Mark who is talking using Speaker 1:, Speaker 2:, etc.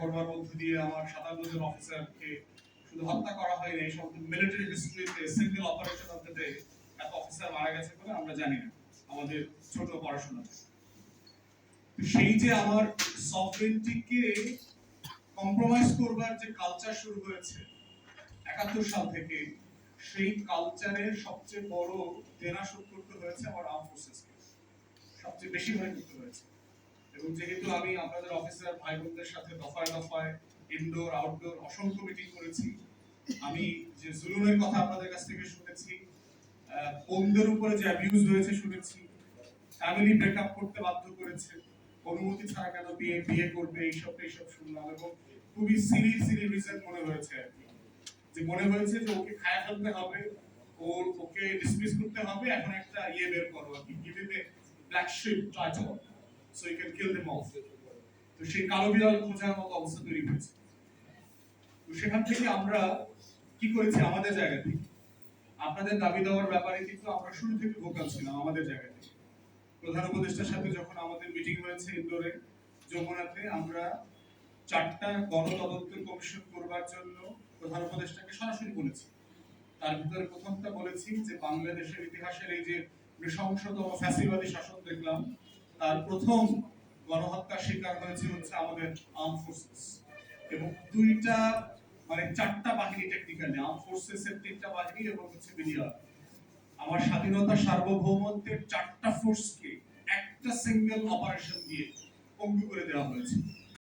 Speaker 1: করবার মধ্য দিয়ে আমার অফিসারকে শুধু হত্যা করা হয়নি এই মিলিটারি হিস্ট্রিতে সিঙ্গেল অপারেশন অফিসার মারা গেছে বলে আমরা জানি না, আমাদের ছোট সেই যে আমার সফরেন্টিকে কম্প্রোমাইজ করবার যে কালচার শুরু হয়েছে, একাত্তর সাল থেকে সেই কালচারের সবচেয়ে বড় দেনা শোধ করতে হয়েছে আমার আর্ম ফোর্সেসকে সবচেয়ে বেশি ভাবে করতে হয়েছে। এবং যেহেতু আমি আপনাদের অফিসার ভাই বোনদের সাথে দফায় দফায় ইনডোর আউটডোর অসংখ্য মিটিং করেছি, আমি যে জুলুমের কথা আপনাদের কাছ থেকে শুনেছি বোনদের উপরে যে অ্যাবিউজ হয়েছে শুনেছি ফ্যামিলি ব্রেকআপ করতে বাধ্য করেছে, অনুমতি ছাড়া কেন বিয়ে বিয়ে করবে এইসব এইসব শুনলাম এবং খুবই সিরি সিলি রিজন মনে হয়েছে আর কি। যে মনে হয়েছে যে ওকে খায়া ফেলতে হবে, ওর ওকে ডিসমিস করতে হবে, এখন একটা ইয়ে বের করো আর কি give it a black sheep title so you can kill তো সেই কালো বিড়াল খোঁজার মতো অবস্থা তৈরি হয়েছে। তো সেখান থেকে আমরা কি করেছি? আমাদের জায়গা থেকে। আপনাদের দাবি দেওয়ার ব্যাপারে কিন্তু আমরা শুরু থেকে ভোকাল ছিলাম আমাদের জায়গা থেকে। প্রধান উপদেষ্টার সাথে যখন আমাদের মিটিং হয়েছে ইন্দোরে, যমুনাতে, আমরা চারটা গণতদন্ত কমিশন করবার জন্য প্রধান উপদেষ্টাকে সরাসরি বলেছি। তার ভিতরে প্রথমটা বলেছি যে, বাংলাদেশের ইতিহাসের এই যে নৃশংসতম ফ্যাসিবাদী শাসন দেখলাম তার প্রথম গণহত্যার শিকার হয়েছে হচ্ছে আমাদের আর্ম ফোর্সেস এবং দুইটা মানে চারটা বাহিনী টেকনিক্যালি আর্ম ফোর্সেস এর তিনটা বাহিনী এবং হচ্ছে বিডিআর। আমার স্বাধীনতা সার্বভৌমত্বের চারটা ফোর্সকে একটা সিঙ্গেল অপারেশন দিয়ে পঙ্গু করে দেওয়া হয়েছে।